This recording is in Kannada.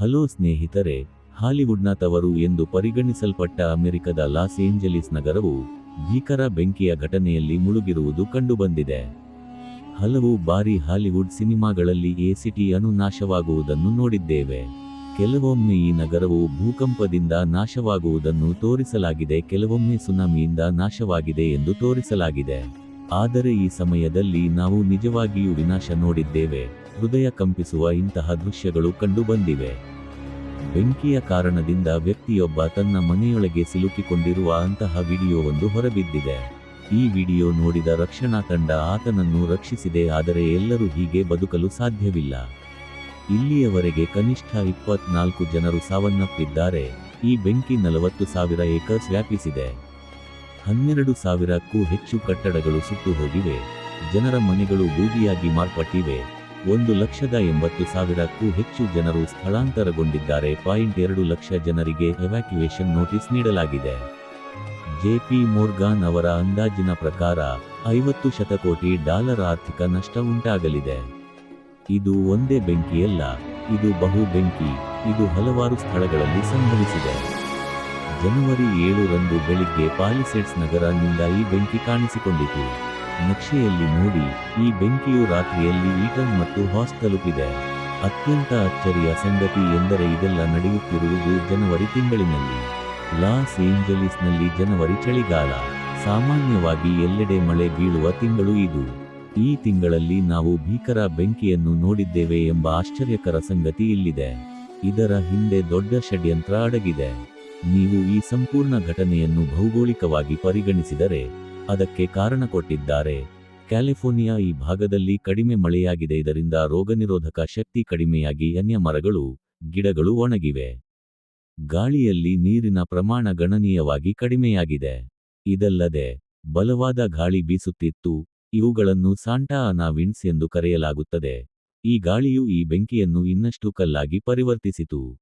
ಹಲೋ ಸ್ನೇಹಿತರೆ ಹಾಲಿವುಡ್ನ ತವರು ಎಂದು ಪರಿಗಣಿಸಲ್ಪಟ್ಟ ಅಮೆರಿಕದ ಲಾಸ್ ಏಂಜಲೀಸ್ ನಗರವು ಭೀಕರ ಬೆಂಕಿಯ ಘಟನೆಯಲ್ಲಿ ಮುಳುಗಿರುವುದು ಕಂಡುಬಂದಿದೆ. ಹಲವು ಬಾರಿ ಹಾಲಿವುಡ್ ಸಿನಿಮಾಗಳಲ್ಲಿ ಎ ಸಿಟಿ ನಾಶವಾಗುವುದನ್ನು ನೋಡಿದ್ದೇವೆ. ಕೆಲವೊಮ್ಮೆ ಈ ನಗರವು ಭೂಕಂಪದಿಂದ ನಾಶವಾಗುವುದನ್ನು ತೋರಿಸಲಾಗಿದೆ, ಕೆಲವೊಮ್ಮೆ ಸುನಾಮಿಯಿಂದ ನಾಶವಾಗಿದೆ ಎಂದು ತೋರಿಸಲಾಗಿದೆ. ಆದರೆ ಈ ಸಮಯದಲ್ಲಿ ನಾವು ನಿಜವಾಗಿಯೂ ವಿನಾಶ ನೋಡಿದ್ದೇವೆ, ಹೃದಯ ಕಂಪಿಸುವ ಇಂತಹ ದೃಶ್ಯಗಳು ಕಂಡುಬಂದಿವೆ. ಬೆಂಕಿಯ ಕಾರಣದಿಂದ ವ್ಯಕ್ತಿಯೊಬ್ಬ ತನ್ನ ಮನೆಯೊಳಗೆ ಸಿಲುಕಿಕೊಂಡಿರುವ ಅಂತಹ ವಿಡಿಯೋವೊಂದು ಹೊರಬಿದ್ದಿದೆ. ಈ ವಿಡಿಯೋ ನೋಡಿದ ರಕ್ಷಣಾ ತಂಡ ಆತನನ್ನು ರಕ್ಷಿಸಿದೆ, ಆದರೆ ಎಲ್ಲರೂ ಹೀಗೆ ಬದುಕಲು ಸಾಧ್ಯವಿಲ್ಲ. ಇಲ್ಲಿಯವರೆಗೆ ಕನಿಷ್ಠ ಇಪ್ಪತ್ನಾಲ್ಕು ಜನರು ಸಾವನ್ನಪ್ಪಿದ್ದಾರೆ. ಈ ಬೆಂಕಿ ನಲವತ್ತು ಸಾವಿರ ಏಕರ್ಸ್ ವ್ಯಾಪಿಸಿದೆ. ಹನ್ನೆರಡು ಸಾವಿರಕ್ಕೂ ಹೆಚ್ಚು ಕಟ್ಟಡಗಳು ಸುಟ್ಟು ಹೋಗಿವೆ. ಜನರ ಮನೆಗಳು ಬೂದಿಯಾಗಿ ಮಾರ್ಪಟ್ಟಿವೆ. ಒಂದು ಲಕ್ಷದ ಎಂಬತ್ತು ಸಾವಿರಕ್ಕೂ ಹೆಚ್ಚು ಜನರು ಸ್ಥಳಾಂತರಗೊಂಡಿದ್ದಾರೆ. ಪಾಯಿಂಟ್ ಎರಡು ಲಕ್ಷ ಜನರಿಗೆ ಎವ್ಯಾಕ್ಯುಯೇಷನ್ ನೋಟಿಸ್ ನೀಡಲಾಗಿದೆ. ಜೆಪಿ ಮೋರ್ಗಾನ್ ಅವರ ಅಂದಾಜಿನ ಪ್ರಕಾರ ಐವತ್ತು ಶತಕೋಟಿ ಡಾಲರ್ ಆರ್ಥಿಕ ನಷ್ಟ ಉಂಟಾಗಲಿದೆ. ಇದು ಒಂದೇ ಬೆಂಕಿಯಲ್ಲ, ಇದು ಬಹು ಬೆಂಕಿ, ಇದು ಹಲವಾರು ಸ್ಥಳಗಳಲ್ಲಿ ಸಂಭವಿಸಿದೆ. ಜನವರಿ ಏಳರಂದು ಬೆಳಿಗ್ಗೆ ಪಾಲಿಸೆಟ್ಸ್ ನಗರನಿಂದ ಈ ಬೆಂಕಿ ಕಾಣಿಸಿಕೊಂಡಿತು. ನಕ್ಷೆಯಲ್ಲಿ ನೋಡಿ ಈ ಬೆಂಕಿಯು ರಾತ್ರಿಯಲ್ಲಿ ಈಟನ್ ಮತ್ತು ಹಾಸ್ ತಲುಪಿದೆ. ಅತ್ಯಂತ ಅಚ್ಚರಿಯ ಸಂಗತಿ ಎಂದರೆ ಇದೆಲ್ಲ ನಡೆಯುತ್ತಿರುವುದು ಜನವರಿ ತಿಂಗಳಿನಲ್ಲಿ. ಲಾಸ್ ಏಂಜಲೀಸ್ನಲ್ಲಿ ಜನವರಿ ಚಳಿಗಾಲ. ಸಾಮಾನ್ಯವಾಗಿ ಎಲ್ಲೆಡೆ ಮಳೆ ಬೀಳುವ ತಿಂಗಳು ಇದು. ಈ ತಿಂಗಳಲ್ಲಿ ನಾವು ಭೀಕರ ಬೆಂಕಿಯನ್ನು ನೋಡಿದ್ದೇವೆ ಎಂಬ ಆಶ್ಚರ್ಯಕರ ಸಂಗತಿ ಇಲ್ಲಿದೆ. ಇದರ ಹಿಂದೆ ದೊಡ್ಡ ಷಡ್ಯಂತ್ರ ಅಡಗಿದೆ. ನೀವು ಈ ಸಂಪೂರ್ಣ ಘಟನೆಯನ್ನು ಭೌಗೋಳಿಕವಾಗಿ ಪರಿಗಣಿಸಿದರೆ ಅದಕ್ಕೆ ಕಾರಣ ಕೊಟ್ಟಿದ್ದಾರೆ. ಕ್ಯಾಲಿಫೋರ್ನಿಯಾ ಈ ಭಾಗದಲ್ಲಿ ಕಡಿಮೆ ಮಳೆಯಾಗಿದೆ. ಇದರಿಂದ ರೋಗನಿರೋಧಕ ಶಕ್ತಿ ಕಡಿಮೆಯಾಗಿ ಅನ್ಯ ಮರಗಳು ಗಿಡಗಳು ಒಣಗಿವೆ. ಗಾಳಿಯಲ್ಲಿ ನೀರಿನ ಪ್ರಮಾಣ ಗಣನೀಯವಾಗಿ ಕಡಿಮೆಯಾಗಿದೆ. ಇದಲ್ಲದೆ, ಬಲವಾದ ಗಾಳಿ ಬೀಸುತ್ತಿತ್ತು. ಇವುಗಳನ್ನು ಸಾಂಟಾ ಅನಾ ವಿಂಡ್ಸ್ ಎಂದು ಕರೆಯಲಾಗುತ್ತದೆ. ಈ ಗಾಳಿಯು ಈ ಬೆಂಕಿಯನ್ನು ಇನ್ನಷ್ಟು ಕಲ್ಲಾಗಿ ಪರಿವರ್ತಿಸಿತು.